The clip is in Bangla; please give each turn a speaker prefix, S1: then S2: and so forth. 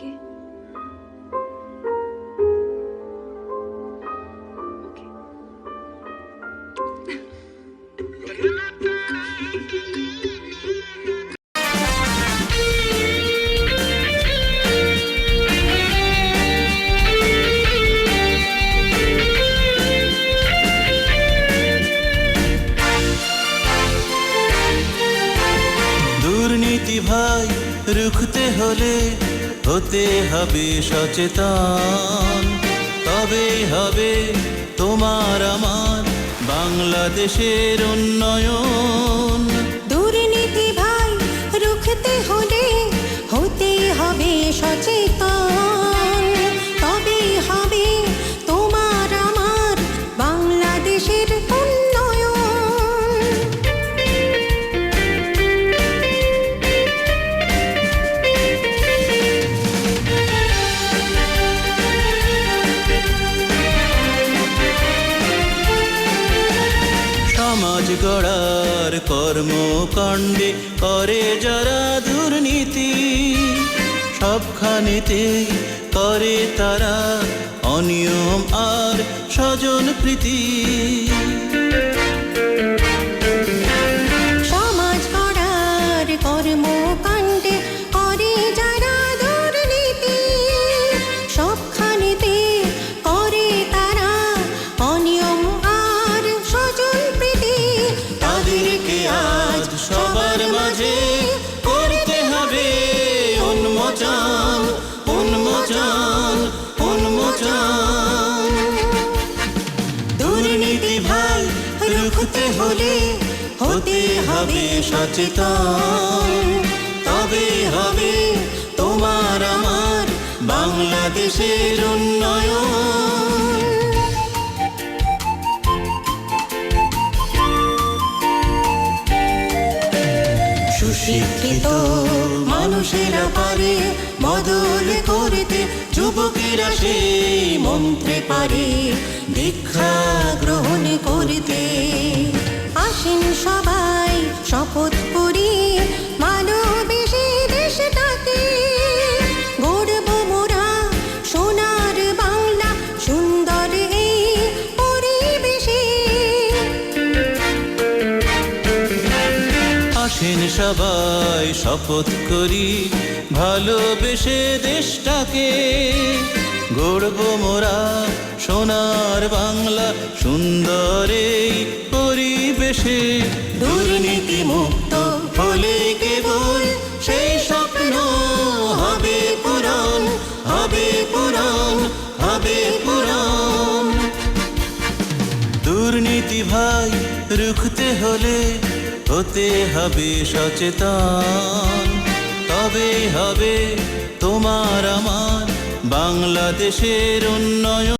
S1: ওকে? দুর্নীতি ভাই রুখতে হলে হতে হবে সচেতন। তবে হবে তোমার আমার বাংলাদেশের উন্নয়ন।
S2: দুর্নীতি ভাই, রুখতে হলে হতে হবে সচেতন। তবে হবে তোমার আমার বাংলাদেশের উন্নয়ন।
S1: গড়ার কর্মকাণ্ডে করে যারা দুর্নীতি সবখানেতে করে তারা অনিয়ম আর স্বজন প্রীতি। উন্মোচন উন্মোচন উন্মোচন দুর্নীতি ভাই, রুখতে হলে হতে হবে সচেতন। তবে হবে তোমার আমার বাংলাদেশের উন্নয়ন। সুশিক্ষিত মানুষেরা পারে বদল করিতে যুবকেরা সেই মন্ত্রে পারে। দীক্ষা গ্রহণ করতে
S2: সবাই শপথ করি, ভালোবেসে দেশটাকে। গড়ব মোরা সোনার বাংলা, সুন্দর
S1: পরিবেশে। দুর্নীতি মুক্ত হলে কেবল সেই স্বপ্ন, হবে পুরাণ হবে পুরাণ হবে পুরাণ। দুর্নীতি ভাই, রুখতে হলে হতে হবে সচেতন। তবে হবে তোমার আমার বাংলাদেশের উন্নয়ন।